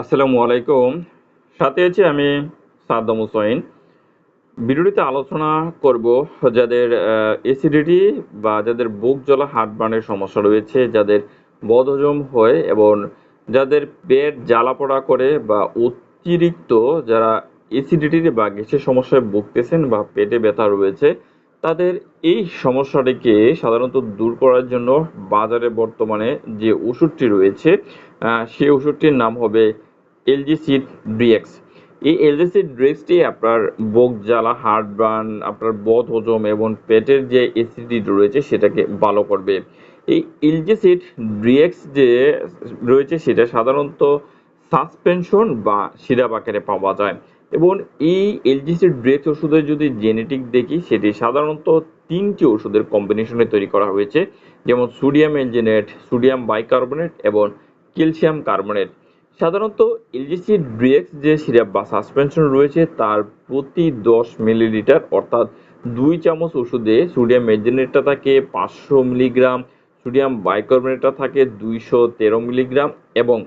আসসালামু আলাইকুম। সাথে আছি আমি সাদ্দাম হুসাইন। ভিডিওটিতে আলোচনা করব যাদের এসিডিটি বা যাদের বুক জ্বলা বার্নের সমস্যা রয়েছে, যাদের বদহজম হয় এবং যাদের পেট জ্বালা পোড়া করে বা অতিরিক্ত যারা এসিডিটির বা গ্যাসের সমস্যায় ভুগতেছেন বা পেটে ব্যথা রয়েছে, তাদের এই সমস্যাটিকে সাধারণত দূর করার জন্য বাজারে বর্তমানে যে ওষুধটি রয়েছে সেই ওষুধটির নাম হবে এলজিসিড ড্রিএক্স এই এলজিসিড ড্রিএক্সটি আপনার বুক জ্বালা, হার্ট বার্ন, আপনার বদ হজম এবং পেটের যে অ্যাসিডিটি রয়েছে সেটাকে ভালো করবে। এই এলজিসিড ড্রিএক্স যে রয়েছে সেটা সাধারণত সাসপেনশন বা সিরাপ পাওয়া যায়। এবং এই এলজিসি ড্রেক্স ওষুধের যদি জেনেটিক দেখি, সেটি সাধারণত তিনটি ওষুধের কম্বিনেশনে তৈরি করা হয়েছে। যেমন সোডিয়াম এলজেনেট, সোডিয়াম বাইকার্বনেট এবং ক্যালসিয়াম কার্বনেট। সাধারণত এলজিসি ড্রেক্স যে সিরাপ বা সাসপেনশন রয়েছে, তার প্রতি দশ মিলিলিটার, অর্থাৎ দুই চামচ ওষুধে সোডিয়াম এলজেনেটটা থাকে, পাঁচশো মিলিগ্রাম, সোডিয়াম বাইকার্বনেটটা থাকে, দুইশো তেরো মিলিগ্রাম এবং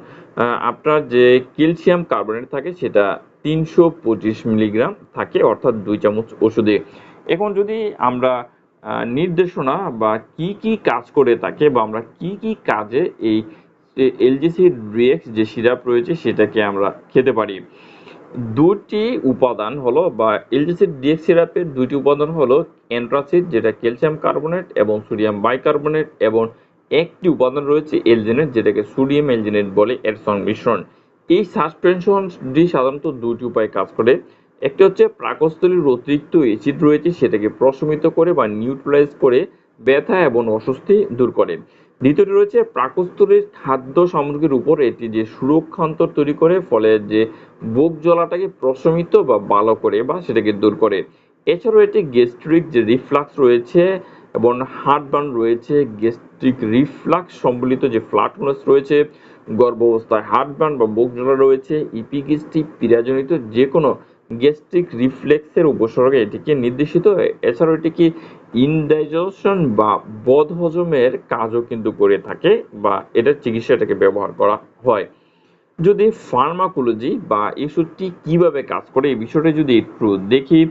আপনার যে ক্যালসিয়াম কার্বনেট থাকে, সেটা তিনশো পঁচিশ মিলিগ্রাম থাকে, অর্থাৎ দুই চামচ ওষুধে। এখন যদি আমরা নির্দেশনা বা কি কি কাজ করে থাকে বা আমরা কি কি কাজে এই এলজিসি রিএক্স যে সিরাপ রয়েছে সেটাকে আমরা খেতে পারি। দুটি উপাদান হলো বা এলজিসি ডিএক্স সিরাপের দুইটি উপাদান হলো অ্যান্ট্রাসিড, যেটা ক্যালসিয়াম কার্বনেট এবং সোডিয়াম বাইকার্বনেট এবং একটি উপাদান রয়েছে এলজেনেট, যেটাকে সোডিয়াম এলজেনেট বলে, এর সংমিশ্রণ। এই সাসপেনশনটি সাধারণত দুটি উপায়ে কাজ করে। একটি হচ্ছে প্রাকস্থলীর অতিরিক্ত অ্যাসিড রয়েছে, সেটাকে প্রশমিত করে বা নিউট্রালাইজ করে ব্যথা এবং অস্বস্তি দূর করে। দ্বিতীয়টি রয়েছে প্রাকস্থলীর খাদ্য সামগ্রীর উপর এটি যে সুরক্ষা অন্তর তৈরি করে, ফলে যে বুক জ্বলাটাকে প্রশমিত বা ভালো করে বা সেটাকে দূর করে। এছাড়াও এটি গ্যাস্ট্রিক যে রিফ্লাক্স রয়েছে এবং হার্টবার্ন রয়েছে, গ্যাস্ট্রিক রিফ্লাক্স সম্বলিত যে ফ্লাটুনাস রয়েছে, গর্ভাবস্থায় হার্টবার্ন বা বুক জ্বলা রয়েছে ইপিগ্যাস্ট্রিক পীড়াজনিত যে কোনো গ্যাস্ট্রিক রিফ্লেক্সের উপসর্গে এটিকে নির্দেশিত। এছাড়াও এটিকে ইনডাইজেশন বা বদহজমের কাজও কিন্তু করে থাকে বা এটার চিকিৎসাটাকে ব্যবহার করা হয়। যদি ফার্মাকোলজি বা ওষুধটি কীভাবে কাজ করে, এই বিষয়টা যদি একটু দেখি,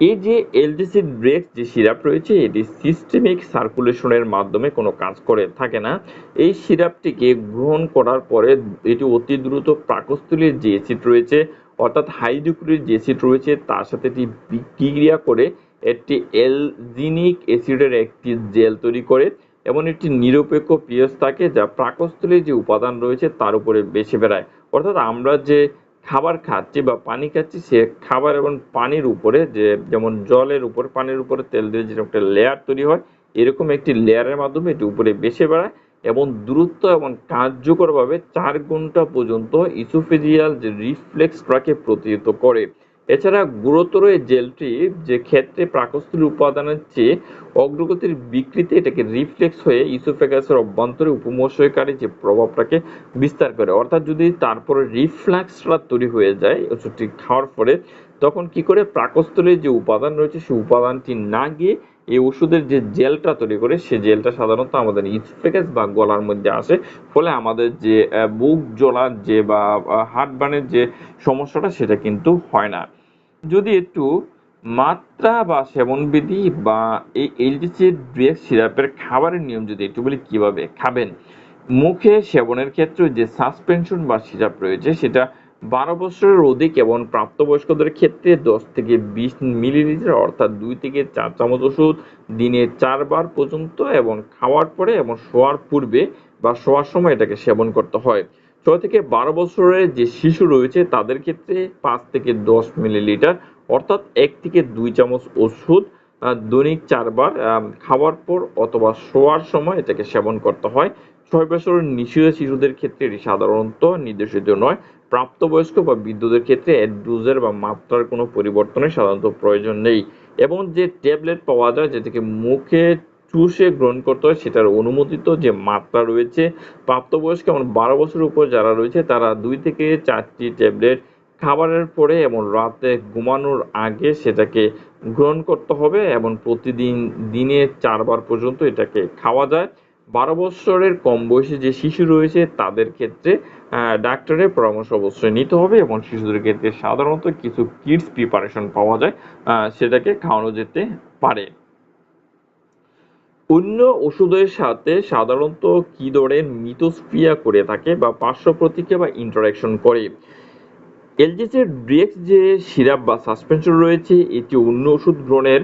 এই যে এলজিসি ব্রেক্স যে সিরাপ রয়েছে, এটি সিস্টেমিক সার্কুলেশনের মাধ্যমে কোনো কাজ করে, থাকে না। এই সিরাপটিকে গ্রহণ করার পরে এটি অতি দ্রুত প্রাকস্থলীর যে অ্যাসিড রয়েছে, অর্থাৎ হাইড্রোক্লোরিক যে অ্যাসিড রয়েছে, তার সাথে এটি বিক্রিয়া করে একটি এলজিনিক অ্যাসিডের একটি জেল তৈরি করে এবং একটি নিরপেক্ষ পিএস থাকে যা প্রাকস্থলীর যে উপাদান রয়েছে তার উপরে বেশি বেড়ায়। অর্থাৎ আমরা যে খাবার খাচ্ছি বা পানি খাচ্ছি, সে খাবার এবং পানির উপরে যে, যেমন জলের উপর, পানির উপরে তেল দিয়ে যেরকম একটা লেয়ার তৈরি হয়, এরকম একটি লেয়ারের মাধ্যমে এটি উপরে বেশি বেড়ায় এবং দ্রুত এবং কার্যকরভাবে চার ঘণ্টা পর্যন্ত ইসোফেজিয়াল যে রিফ্লেক্সটাকে প্রতিহত করে। এছাড়া গুরুতর এই জেলটি যে ক্ষেত্রে প্রাকস্থলী উপাদানের চেয়ে অগ্রগতির বিকৃতি, এটাকে রিফ্লেক্স হয়ে ইসোফেগাসের অভ্যন্তরে উপমর্শয়কারী যে প্রভাবটাকে বিস্তার করে। অর্থাৎ যদি তারপরে রিফ্লাক্সটা তৈরি হয়ে যায়, ওষুধটি খাওয়ার পরে, তখন কি করে প্রাকস্থলীর যে উপাদান রয়েছে, সেই উপাদানটি না গিয়ে এই ওষুধের যে জেলটা তৈরি করে সে জেলটা সাধারণত আমাদের ইসোফেগাস বা গলার মধ্যে আসে। ফলে আমাদের যে বুক জ্বলার যে বা হার্ট বার্নের যে সমস্যাটা, সেটা কিন্তু হয় না। যদি একটু মাত্রা বা সেবনবিধি বা এই এলজিসি ড্রেক্স সিরাপের খাবারের নিয়ম যদি একটু বলি, কীভাবে? খাবেন। মুখে সেবনের ক্ষেত্রে যে সাসপেনশন বা সিরাপ রয়েছে, সেটা বারো বছরের অধিক এবং প্রাপ্তবয়স্কদের ক্ষেত্রে দশ থেকে বিশ মিলিলিটার, অর্থাৎ দুই থেকে চার চামচ ওষুধ দিনে চারবার পর্যন্ত এবং খাওয়ার পরে এবং শোয়ার পূর্বে বা শোয়ার সময় এটাকে সেবন করতে হয়। ছয় থেকে বারো বছরের যে শিশু রয়েছে, তাদের ক্ষেত্রে পাঁচ থেকে দশ মিলিলিটার, অর্থাৎ এক থেকে দুই চামচ ওষুধ দৈনিক চারবার খাওয়ার পর অথবা শোয়ার সময় এটাকে সেবন করতে হয়। ছয় বছরের নিষিদ্ধ শিশুদের ক্ষেত্রে এটি সাধারণত নির্দেশিত নয়। প্রাপ্তবয়স্ক বা বৃদ্ধদের ক্ষেত্রে ডোজের বা মাত্রার কোনো পরিবর্তনের সাধারণত প্রয়োজন নেই। এবং যে ট্যাবলেট পাওয়া যায় যেটাকে মুখে চুষে গ্রহণ করতে হয়, সেটার অনুমোদিত যে মাত্রা রয়েছে, প্রাপ্তবয়স্ক এবং বারো বছরের উপর যারা রয়েছে, তারা দুই থেকে চারটি ট্যাবলেট খাবারের পরে এবং রাতে ঘুমানোর আগে সেটাকে গ্রহণ করতে হবে এবং প্রতিদিন দিনে চারবার পর্যন্ত এটাকে খাওয়া যায়। বারো বছরের কম বয়সী যে শিশু রয়েছে, তাদের ক্ষেত্রে ডাক্তারের পরামর্শ অবশ্যই নিতে হবে এবং শিশুদের ক্ষেত্রে সাধারণত কিছু কিডস প্রিপারেশন পাওয়া যায় সেটাকে খাওয়ানো যেতে পারে। অন্য ওষুধের সাথে সাধারণত কি ধরনের মিথস্ক্রিয়া করে থাকে বা পার্শ্ব প্রতিক্রিয়া বা ইন্টারাকশন করে? এলজিসের ড্রেক্স যে সিরাপ বা সাসপেনশন রয়েছে, এটি অন্য ওষুধ গ্রহণের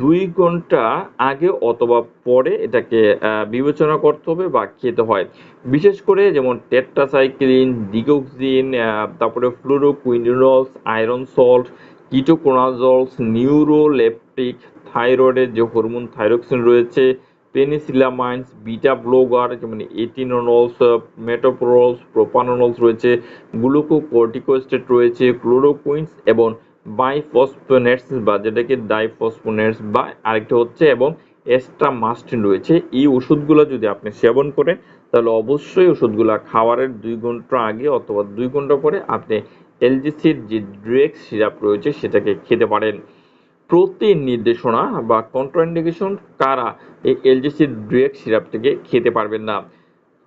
দুই ঘণ্টা আগে অথবা পরে এটাকে বিবেচনা করতে হবে বা খেতে হয়। বিশেষ করে যেমন টেট্রাসাইক্লিন, ডিগোক্সিন তারপরে fluoroquinolones iron salt, ketoconazoles, neuroleptic থাইরয়েডের যে হরমোন থাইরক্সিন রয়েছে, পেনিসিলামাইন্স, বিটা ব্লোগার, যেমন এটিনোনলস মেটোপ্রোলস প্রোপানোনলস রয়েছে, গ্লুকোকর্টিকোস্টেট রয়েছে, ক্লোরোকুইন্স এবং বাইফসফোনেটস বা যেটাকে ডাইফসফোনেটস বা আরেকটা হচ্ছে এবং এস্ট্রামাস্টিন রয়েছে। এই ওষুধগুলো যদি আপনি সেবন করেন, তাহলে অবশ্যই ওষুধগুলো খাওয়ারের দুই ঘণ্টা আগে অথবা দুই ঘণ্টা পরে আপনি এলজিসির যে ড্রেক্স সিরাপ রয়েছে, সেটাকে খেতে পারেন। প্রতি নির্দেশনা বা কন্ট্রাইন্ডিকেশন কারা এই এলজিসি ড্রেক সিরাপটিকে খেতে পারবেন না।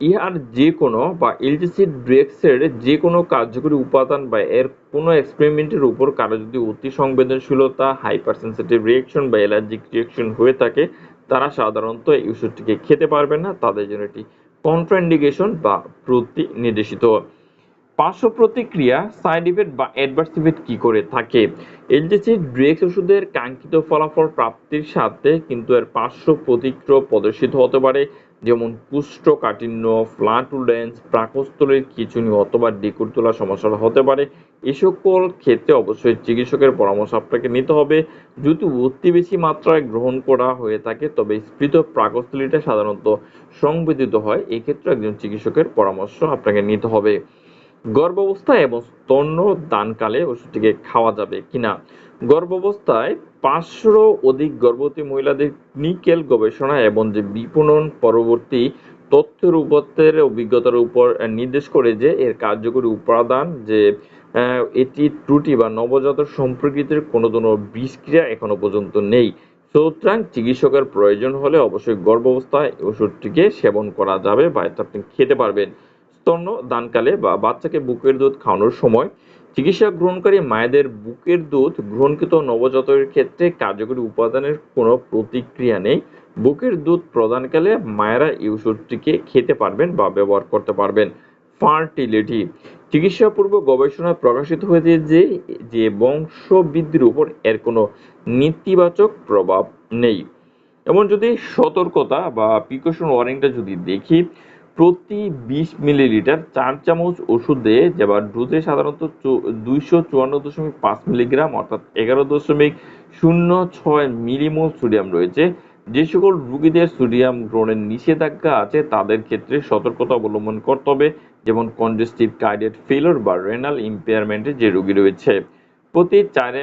ইহার যে কোনো বা এলজিসি ড্রেক্সের যে কোনো কার্যকরী উপাদান বা এর কোনো এক্সপেরিমেন্টের উপর কারও যদি অতি সংবেদনশীলতা হাইপার সেন্সিটিভ রিয়েকশন বা অ্যালার্জিক রিয়েকশন হয়ে থাকে, তারা সাধারণত এই ওষুধটিকে খেতে পারবেন না। তাদের জন্য এটি কন্ট্রাইন্ডিকেশন বা প্রতি নির্দেশিত পার্শ্ব প্রতিক্রিয়া সাইড ইফেক্ট বা অ্যাডভার্স ইফেক্ট কি করে থাকে? এলজিসি ড্রেক্স ওষুধের কাঙ্ক্ষিত ফলাফল প্রাপ্তির সাথে কিন্তু এর পার্শ্ব প্রতিক্রিয়া প্রদর্শিত হতে পারে। যেমন কুষ্ঠকাঠিন্য ফ্লাটুলেন্স প্রাকস্থলের খিঁচুনি অথবা ডিকুর তোলা সমস্যা হতে পারে। এ সকল ক্ষেত্রে অবশ্যই চিকিৎসকের পরামর্শ আপনাকে নিতে হবে। যদি অতি বেশি মাত্রায় গ্রহণ করা হয়ে থাকে, তবে স্ফীত প্রাকস্থলীটা সাধারণত সংবেদিত হয়। এক্ষেত্রে একজন চিকিৎসকের পরামর্শ আপনাকে নিতে হবে। গর্ভাবস্থায় এবং স্তন্য দানকালে ওষুধটিকে খাওয়া যাবে কিনা? গর্ভাবস্থায় পাঁচশোরও অধিক গর্ভবতী মহিলাদের ক্লিনিক্যাল গবেষণা এবং যে বিপণন পরবর্তী তথ্যের উপত্যের অভিজ্ঞতার উপর নির্দেশ করে যে এর কার্যকরী উপাদান যে এটি ত্রুটি বা নবজাত সম্পর্কিত কোনো কোনো বিষক্রিয়া এখনও পর্যন্ত নেই। সুতরাং চিকিৎসকের প্রয়োজন হলে অবশ্যই গর্ভাবস্থায় ওষুধটিকে সেবন করা যাবে বা এটা আপনি খেতে পারবেন। স্তন্য দানকালে বা বাচ্চাকে বুকের দুধ খাওয়ানোর সময় চিকিৎসা গ্রহণকারী মায়েদের বুকের দুধ গ্রহণকৃত নবজাতকের ক্ষেত্রে কার্যকরী উপাদানের কোনো প্রতিক্রিয়া নেই। বুকের দুধ প্রদানকালে মায়েরা এই ওষুধটিকে খেতে পারবেন বা ব্যবহার করতে পারবেন। ফার্টিলিটি। চিকিৎসাপূর্ব গবেষণায় প্রকাশিত হয়েছে যে যে বংশবৃদ্ধির উপর এর কোনো নেতিবাচক প্রভাব নেই। এমন যদি সতর্কতা বা প্রিকশন ওয়ারিংটা যদি দেখি প্রতি বিশ মিলিলিটার চার চামচ ওষুধে যেবার ডোজে সাধারণত দুইশো চুয়ান্ন দশমিক পাঁচ মিলিগ্রাম অর্থাৎ এগারো দশমিক শূন্য ছয় মিলিমোল সোডিয়াম রয়েছে। যে সকল রোগীদের সোডিয়াম গ্রহণের নিষেধাজ্ঞা আছে, তাদের ক্ষেত্রে সতর্কতা অবলম্বন করতে হবে। যেমন কনজেস্টিভ কার্ডিয়াক ফেলোর বা রেনাল ইম্পেয়ারমেন্টের যে রোগী রয়েছে। প্রতি চার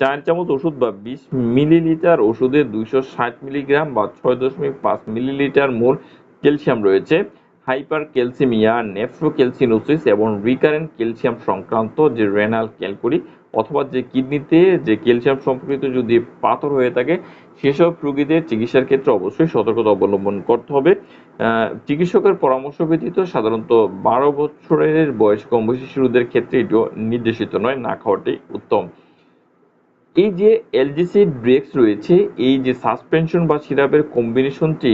চার চামচ ওষুধ বা বিশ মিলিলিটার ওষুধে দুইশো ষাট মিলিগ্রাম বা ছয় দশমিক পাঁচ মিলিলিটার মোল ক্যালসিয়াম রয়েছে। হাইপার ক্যালসিমিয়া নেফ্রোক্যালসিনোসিস এবং রিকারেন্ট ক্যালসিয়াম সংক্রান্ত যে রেনাল ক্যালকুরি অথবা যে কিডনিতে যে ক্যালসিয়াম সম্পর্কিত যদি পাথর হয়ে থাকে, সেসব রোগীদের চিকিৎসার ক্ষেত্রে অবশ্যই সতর্কতা অবলম্বন করতে হবে। চিকিৎসকের পরামর্শ ব্যতীত সাধারণত বারো বছরের বয়স কম বয়সী শিশুদের ক্ষেত্রে এটিও নির্দেশিত নয়, না খাওয়াটাই উত্তম। এই যে এলজিসি ড্রেক্স রয়েছে, এই যে সাসপেনশন বা সিরাপের কম্বিনেশনটি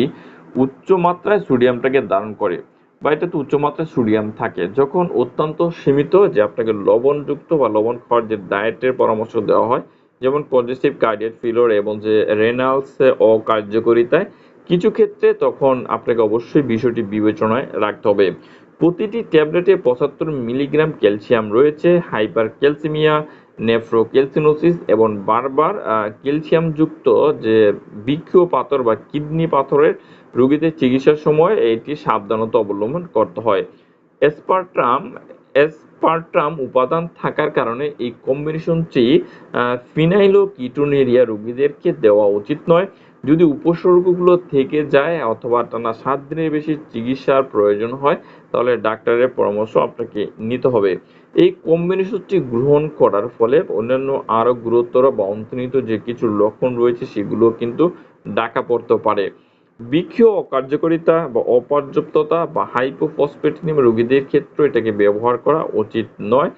উচ্চ মাত্রায় সোডিয়ামটাকে ধারণ করে, বা এটাতে উচ্চ মাত্রায় সোডিয়াম থাকে, যখন অত্যন্ত সীমিত যে আপনাকে লবণযুক্ত বা লবণ খাওয়ার যে ডায়েটের পরামর্শ দেওয়া হয়, যেমন কনজেস্টিভ কার্ডিয়াক ফিলোর এবং যে রেনালস অকার্যকরিতায়, কিছু ক্ষেত্রে তখন আপনাকে অবশ্যই বিষয়টি বিবেচনায় রাখতে হবে। প্রতিটি ট্যাবলেটে পঁচাত্তর মিলিগ্রাম ক্যালসিয়াম রয়েছে হাইপার ক্যালসিমিয়া নেফ্রোক্যালসিনোসিস এবং বারবার ক্যালসিয়ামযুক্ত যে বৃক্ষ পাথর বা কিডনি পাথরের রোগীদের চিকিৎসার সময় এটি সাবধানতা অবলম্বন করতে হয়। এসপার্টাম এসপার্টাম উপাদান থাকার কারণে এই কম্বিনেশনটি ফিনাইলো কিটোনেরিয়া রোগীদেরকে দেওয়া উচিত নয়। যদি উপসর্গগুলো থেকে যায় অথবা টানা সাত দিনের বেশি চিকিৎসার প্রয়োজন হয়, তাহলে ডাক্তারের পরামর্শ আপনাকে নিতে হবে। এই কম্বিনেশনটি গ্রহণ করার ফলে অন্যান্য আরও গুরুতর বা অন্তর্নিহিত যে কিছু লক্ষণ রয়েছে, সেগুলো কিন্তু ডাকা পড়তে পারে। বৃক্ষ অকার্যকারিতা বা অপর্যাপ্ততা বা হাইপোফসফেটিনিম রোগীদের ক্ষেত্রে এটাকে ব্যবহার করা উচিত নয়।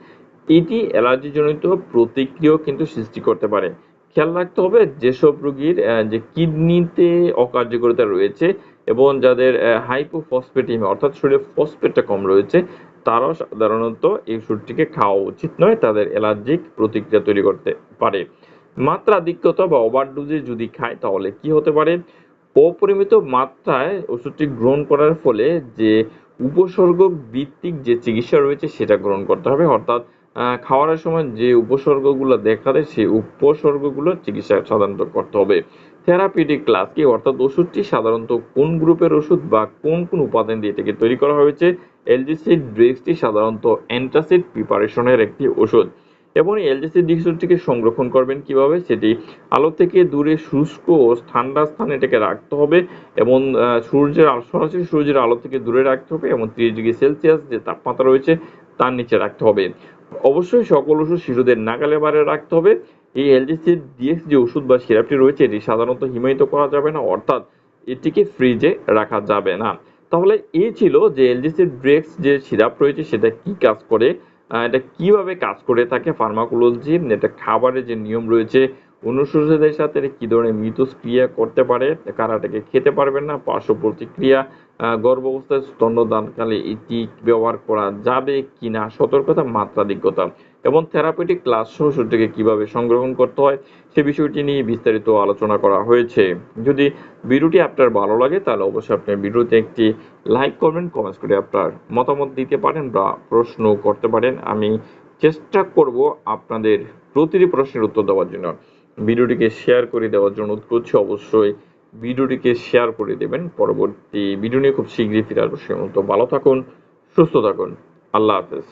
এটি অ্যালার্জিজনিত প্রতিক্রিয়াও কিন্তু সৃষ্টি করতে পারে। খেয়াল রাখতে হবে যেসব রোগীর যে কিডনিতে অকার্যকারিতা রয়েছে এবং যাদের হাইপোফসফেটিম অর্থাৎ শরীরে ফসফেটটা কম রয়েছে, তারাও সাধারণত এই ওষুধটিকে খাওয়া উচিত নয়, তাদের অ্যালার্জিক প্রতিক্রিয়া তৈরি করতে পারে। মাত্রাধিক্যতা বা ওভারডোজে যদি খায় তাহলে কি হতে পারে? অপরিমিত মাত্রায় ওষুধটি গ্রহণ করার ফলে যে উপসর্গ ভিত্তিক যে চিকিৎসা রয়েছে সেটা গ্রহণ করতে হবে। অর্থাৎ খাওয়ার সময় যে উপসর্গগুলো দেখা দেয়, সেই উপসর্গগুলোর চিকিৎসা সাধারণত করতে হবে। থেরাপিউটিক ক্লাস কি? অর্থাৎ ওষুধটি সাধারণত কোন গ্রুপের ওষুধ বা কোন কোন উপাদান দিয়ে এটাকে তৈরি করা হয়েছে? এলজিসিড ড্রেক্সটি সাধারণত অ্যান্টাসিড প্রিপারেশনের একটি ওষুধ। এবং এলজিসি ডিসটিকে সংরক্ষণ করবেন কীভাবে? সেটি আলো থেকে দূরে শুষ্ক ও ঠান্ডা স্থানে এটাকে রাখতে হবে এবং সূর্যের সরাসরি সূর্যের আলো থেকে দূরে রাখতে হবে এবং ত্রিশ ডিগ্রি সেলসিয়াস যে তাপমাত্রা রয়েছে তার নিচে রাখতে হবে। অবশ্যই সকল ওষুধ শিশুদের নাগালে বারে রাখতে হবে। এই এলজিসি ডিএক্স যে ওষুধ বা সিরাপটি রয়েছে, এটি সাধারণত হিমায়িত করা যাবে না, অর্থাৎ এটিকে ফ্রিজে রাখা যাবে না। তাহলে এই ছিল যে এলজিসি ড্রেক্স যে সিরাপ রয়েছে, সেটা কি কাজ করে? এটা কীভাবে কাজ করে থাকে ফার্মাকোলজি এটা খাবারের যে নিয়ম রয়েছে অনুশোচনের সাথে কি ধরনের মিথস্ক্রিয়া করতে পারে কারাটাকে খেতে পারবেন না, পার্শ্ব প্রতিক্রিয়া গর্ভাবস্থায় স্তন্যদানকালে এটি ব্যবহার করা যাবে কিনা, সতর্কতা, মাত্রাধিকতা। এবং থেরাপিউটিক ক্লাস সহ ওষুধটিকে কীভাবে সংগ্রহণ করতে হয়, সে বিষয়টি নিয়ে বিস্তারিত আলোচনা করা হয়েছে। যদি ভিডিওটি আপনার ভালো লাগে, তাহলে অবশ্যই আপনি ভিডিওতে একটি লাইক করবেন কমেন্টস করে আপনার মতামত দিতে পারেন বা প্রশ্ন করতে পারেন। আমি চেষ্টা করব আপনাদের প্রতিটি প্রশ্নের উত্তর দেওয়ার জন্য। ভিডিওটিকে শেয়ার করে দেওয়ার জন্য অনুরোধ অবশ্যই ভিডিওটিকে শেয়ার করে দেবেন। পরবর্তী ভিডিও নিয়ে খুব শীঘ্রই ফিরে আসব। সে মতো ভালো থাকুন, সুস্থ থাকুন। আল্লাহ হাফেজ।